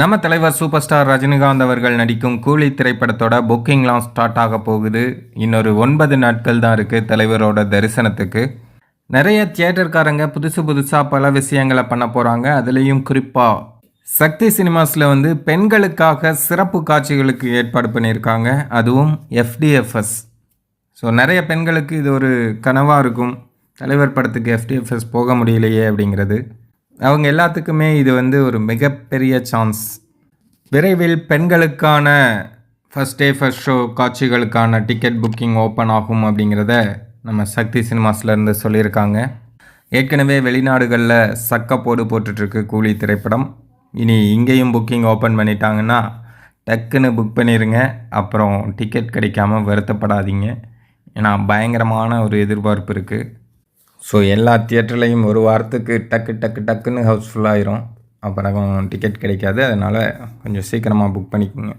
நம்ம தலைவர் super star Rajinikanth அவர்கள் நடிக்கும் கூலி திரைப்படத்தோட புக்கிங்லாம் ஸ்டார்ட் ஆக போகுது. இன்னொரு ஒன்பது நாட்கள் தான் இருக்குது தலைவரோட தரிசனத்துக்கு. நிறைய தியேட்டர்காரங்க புதுசு புதுசாக பல விஷயங்களை பண்ண போகிறாங்க அதுலேயும் குறிப்பாக சக்தி சினிமாஸில் வந்து பெண்களுக்காக சிறப்பு காட்சிகளுக்கு ஏற்பாடு பண்ணியிருக்காங்க. அதுவும் எஃப்டிஎஃப்எஸ் ஸோ நிறைய பெண்களுக்கு இது ஒரு கனவாக இருக்கும். தலைவர் படத்துக்கு எஃப்டிஎஃப்எஸ் போக முடியலையே அப்படிங்கிறது. அவங்க எல்லாத்துக்குமே இது வந்து ஒரு மிகப்பெரிய சான்ஸ் விரைவில் பெண்களுக்கான ஃபஸ்ட் டே ஃபஸ்ட் ஷோ காட்சிகளுக்கான டிக்கெட் புக்கிங் ஓப்பன் ஆகும் அப்படிங்கிறத நம்ம சக்தி சினிமாஸ்லேருந்து சொல்லியிருக்காங்க. ஏற்கனவே வெளிநாடுகளில் சக்கப்போடு போட்டுட்ருக்கு கூலி திரைப்படம். இனி இங்கேயும் புக்கிங் ஓப்பன் பண்ணிட்டாங்கன்னா டக்குன்னு புக் பண்ணிடுங்க அப்புறம் டிக்கெட் கிடைக்காம வருத்தப்படாதீங்க. ஏன்னா பயங்கரமான ஒரு எதிர்பார்ப்பு இருக்குது ஸோ எல்லா தியேட்டர்லேயும் ஒரு வாரத்துக்கு டக்கு டக்கு டக்குன்னு ஹவுஸ்ஃபுல்லாகிரும் அப்புறம் டிக்கெட் கிடைக்காது. அதனால் கொஞ்சம் சீக்கிரமாக புக் பண்ணிக்கோங்க.